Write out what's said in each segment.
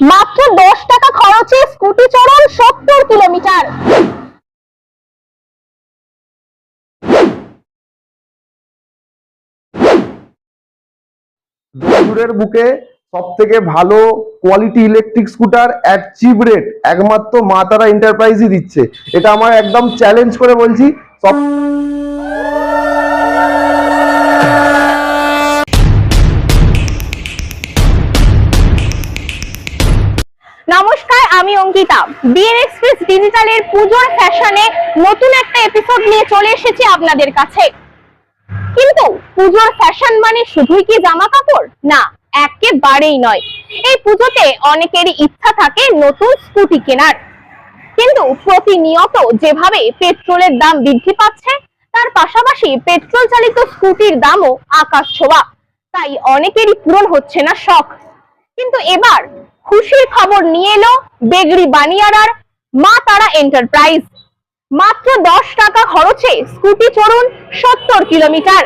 মাত্র দশ টাকা খরচে স্কুটি চড়ুন সত্তর কিলোমিটার। দূরের বুকে সব থেকে ভালো quality electric scooter at cheap rate একমাত্র মা তারা এন্টারপ্রাইজই দিচ্ছে। এটা আমার একদম চ্যালেঞ্জ করে বলছি, সব অঙ্কিতা বিএন এক্সপ্রেস ডিজিটালের পুজোর ফ্যাশনে নতুন একটা এপিসোড নিয়ে চলে এসেছি আপনাদের কাছে। কিন্তু পুজোর ফ্যাশন মানে শুধুই কি জামা কাপড় না, একেবারেই নয়। এই পুজোতে অনেকেরই ইচ্ছা থাকে নতুন স্কুটি কেনার। কিন্তু প্রতিনিয়ত যেভাবে পেট্রোলের দাম বৃদ্ধি পাচ্ছে, তার পাশাপাশি পেট্রোল চালিত স্কুটির দামও আকাশ ছোঁয়া। তাই অনেকেরই পূরণ হচ্ছে না শখ। কিন্তু এবার খুশির খবর নিয়ে এলো বেগড়ি বানিয়ারার মা তারা এন্টারপ্রাইজ মাত্র দশ টাকা খরচে স্কুটি চড়ুন সত্তর কিলোমিটার।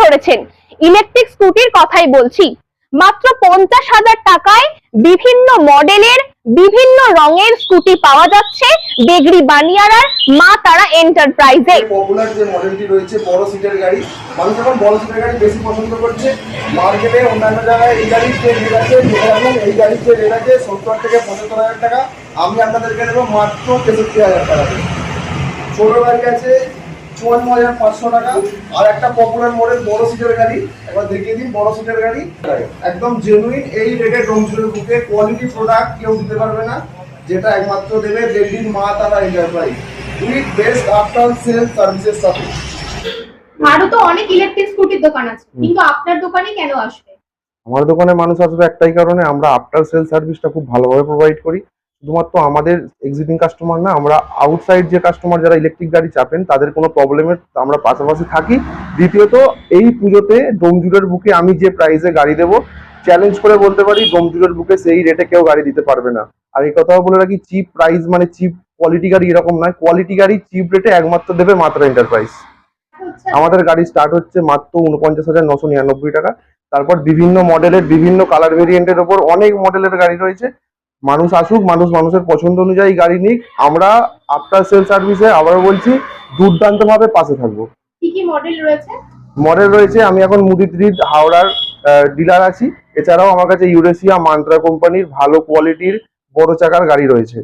ধরেছেন। ইলেকট্রিক স্কুটির কথাই বলছি। মাত্র পঞ্চাশ হাজার টাকায় বিভিন্ন মডেলের, বিভিন্ন রঙের স্কুটি পাওয়া যাচ্ছে বেগড়ি বানিয়ারার মা তারা এন্টারপ্রাইজে। পপুলার যে মডেলটি রয়েছে, বড় সিটের গাড়ি। মানুষ এখন বড় সিটের গাড়ি বেশি পছন্দ করছে। মার্কেটে অন্যান্য জায়গায় এই গাড়ির যে রেট আছে এবং এই গাড়ির যে রেট আছে, সত্তর থেকে পঁচাত্তর হাজার টাকা। আমি আপনাদেরকে দেবো মাত্র তেষট্টি হাজার টাকা। ছোট গাড়ি আছে চুয়ান্ন হাজার পাঁচশো টাকা। আর একটা পপুলার মডেল বড় সিটের গাড়ি। এবার দেখিয়ে দিন বড় সিটের গাড়ি। একদম জেনুইন এই রেটে ডোমচুরের বুকে। কোয়ালিটি প্রোডাক্ট কেউ দিতে পারবে না। যেটা একমাত্র দেবে দিল্লির Maa Tara enterprise with best after sale সার্ভিসের সাথে। আরও তো অনেক ইলেকট্রিক স্কুটির দোকান আছে। কিন্তু আপনার দোকানে কেন আসবে? আমার দোকানে মানুষ আসবে একটাই কারণে আমরা আফটার সেল সার্ভিসটা খুব ভালোভাবে প্রোভাইড করি। শুধুমাত্র আমাদের এক্সিস্টিং কাস্টমার না, আমরা আউটসাইড যে কাস্টমার যারা ইলেকট্রিক গাড়ি চাপেন, তাদের কোনো প্রবলেমের আমরা পাশাপাশি থাকি। দ্বিতীয়ত, এই পুজোতে ডোমজুরের বুকে আমি যে প্রাইসে গাড়ি দেবো চ্যালেঞ্জ করে বলতে পারি, ডোমজুরের বুকে সেই রেটে কেউ গাড়ি দিতে পারবে না। আর এই কথাও বলে রাখি চিপ প্রাইস মানে চিপ কোয়ালিটি গাড়ি এরকম নয়। কোয়ালিটি গাড়ি চিপ রেটে একমাত্র দেবে মাত্র এন্টারপ্রাইজ আমাদের গাড়ি স্টার্ট হচ্ছে মাত্র উনপঞ্চাশ হাজার নশো নিরানব্বই টাকা। তারপর বিভিন্ন মডেলের বিভিন্ন কালার ভেরিয়েন্টের ওপর অনেক মডেলের গাড়ি রয়েছে। মানুষ আসুক মানুষ মানুষের পছন্দ অনুযায়ী গাড়ি নিক আমরা আফটার সেল সার্ভিসে আবারও বলছি দুর্দান্তভাবে পাশে থাকব। কি কি মডেল রয়েছে? মডেল রয়েছে আমি এখন মুদি থ্রির হাওড়ার ডিলার আছি। এছাড়াও আমার কাছে ইউরেশিয়া মান্ত্রা কোম্পানির ভালো কোয়ালিটির বড় চাকার গাড়ি রয়েছে।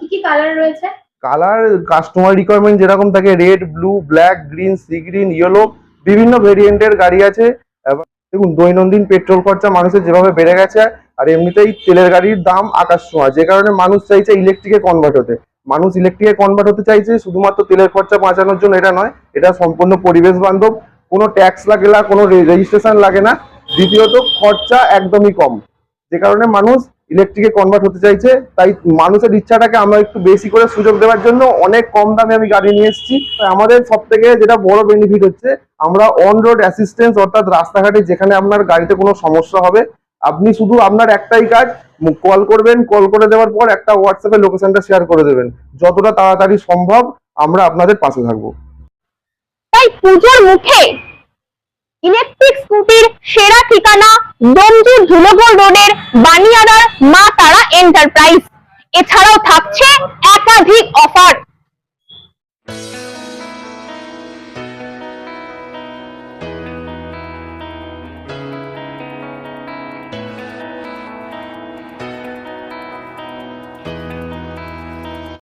কি কি কালার রয়েছে? কালার কাস্টমার রিকোয়ারমেন্ট যেরকম থাকে red blue black green sea green yellow বিভিন্ন ভেরিয়েন্টের গাড়ি আছে। দেখুন দৈনন্দিন পেট্রোল খরচা মানুষের যেভাবে বেড়ে গেছে আর এমনিতেই তেলের গাড়ির দাম আকাশ ছোঁয়া। যে কারণে মানুষ চাইছে ইলেকট্রিকে কনভার্ট হতে। মানুষ ইলেকট্রিকে কনভার্ট হতে চাইছে শুধুমাত্র তেলের খরচা বাঁচানোর জন্য, এটা নয়, এটা সম্পূর্ণ পরিবেশ বান্ধব। কোনো ট্যাক্স লাগে না, কোনো রেজিস্ট্রেশন লাগে না। দ্বিতীয়ত, খরচা একদমই কম। যে কারণে মানুষ ইলেকট্রিকে কনভার্ট হতে চাইছে। তাই মানুষের ইচ্ছাটাকে আমরা একটু বেশি করে সুযোগ দেওয়ার জন্য অনেক কম দামে আমি গাড়ি নিয়ে এসেছি। তাই আমাদের সব থেকে যেটা বড় বেনিফিট হচ্ছে, আমরা অন রোড অ্যাসিস্ট্যান্স অর্থাৎ রাস্তাঘাটে যেখানে আপনার গাড়িতে কোনো সমস্যা হবে আপনি শুধু আপনার একটাই কাজ কল করবেন কল করে দেওয়ার পর একটা হোয়াটসঅ্যাপে লোকেশনটা শেয়ার করে দেবেন। যতটা তাড়াতাড়ি সম্ভব আমরা আপনাদের পাশে থাকব। তাই পুজোর মুখে ইলেকট্রিক স্কুটির সেরা ঠিকানা ডোমজুর ধুলোগড় রোডের বানিয়াদার মা তারা এন্টারপ্রাইজ এছাড়াও থাকছে একাধিক অফার